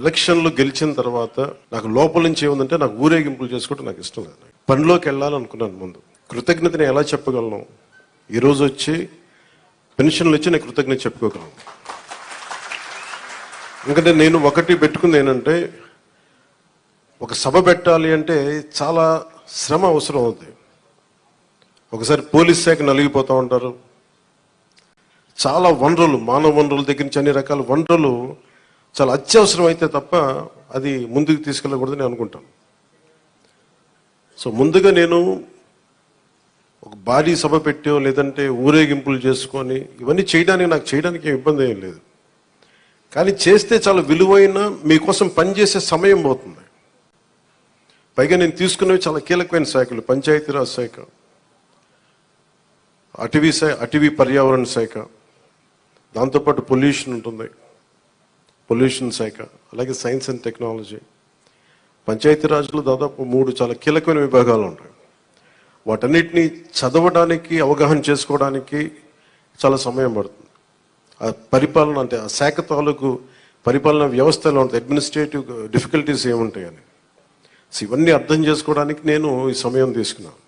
ఎలక్షన్లు గెలిచిన తర్వాత నాకు లోపల నుంచి ఏముందంటే నాకు ఊరేగింపులు చేసుకోవడం నాకు ఇష్టం లేదు. పనిలోకి వెళ్ళాలనుకున్నాను ముందు. కృతజ్ఞతని ఎలా చెప్పగలను? ఈరోజు వచ్చి పెన్షన్లు వచ్చి నేను కృతజ్ఞత చెప్పుకోగలను. ఎందుకంటే నేను ఒకటి పెట్టుకుంది ఏంటంటే ఒక సభ పెట్టాలి అంటే చాలా శ్రమ అవసరం అవుతుంది ఒకసారి పోలీస్ శాఖ నలిగిపోతూ ఉంటారు. చాలా వనరులు మానవ వనరుల దగ్గర నుంచి అన్ని రకాల వనరులు చాలా అత్యవసరం అయితే తప్ప అది ముందుకు తీసుకెళ్ళకూడదని అనుకుంటాను. సో ముందుగా నేను ఒక భారీ సభ పెట్టో లేదంటే ఊరేగింపులు చేసుకొని ఇవన్నీ చేయడానికి నాకు చేయడానికి ఏం ఇబ్బంది ఏం లేదు. కానీ చేస్తే చాలా విలువైన మీకోసం పనిచేసే సమయం పోతుంది. పైగా నేను తీసుకున్నవి చాలా కీలకమైన శాఖలు పంచాయతీరాజ్ శాఖ అటవీ శాఖ అటవీ పర్యావరణ శాఖ దాంతోపాటు పొల్యూషన్ ఉంటుంది. పొల్యూషన్ శాఖ అలాగే సైన్స్ అండ్ టెక్నాలజీ పంచాయతీరాజ్లో దాదాపు మూడు చాలా కీలకమైన విభాగాలు ఉంటాయి. వాటన్నిటిని చదవడానికి అవగాహన చేసుకోవడానికి చాలా సమయం పడుతుంది. ఆ పరిపాలన అంటే ఆ శాఖ తాలూకు పరిపాలన వ్యవస్థలో ఉంటుంది అడ్మినిస్ట్రేటివ్ డిఫికల్టీస్ ఏముంటాయని సో ఇవన్నీ అర్థం చేసుకోవడానికి నేను ఈ సమయం తీసుకున్నాను.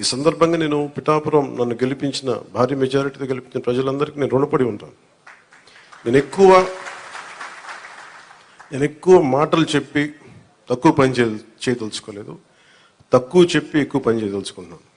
ఈ సందర్భంగా నేను పిఠాపురం నన్ను గెలిపించిన భారీ మెజారిటీతో గెలిపించిన ప్రజలందరికీ నేను రుణపడి ఉంటాను. నేను ఎక్కువ నేను ఎక్కువ మాటలు చెప్పి తక్కువ పని చే చేయదలుచుకోలేదు. తక్కువ చెప్పి ఎక్కువ పని చేయదలుచుకున్నాను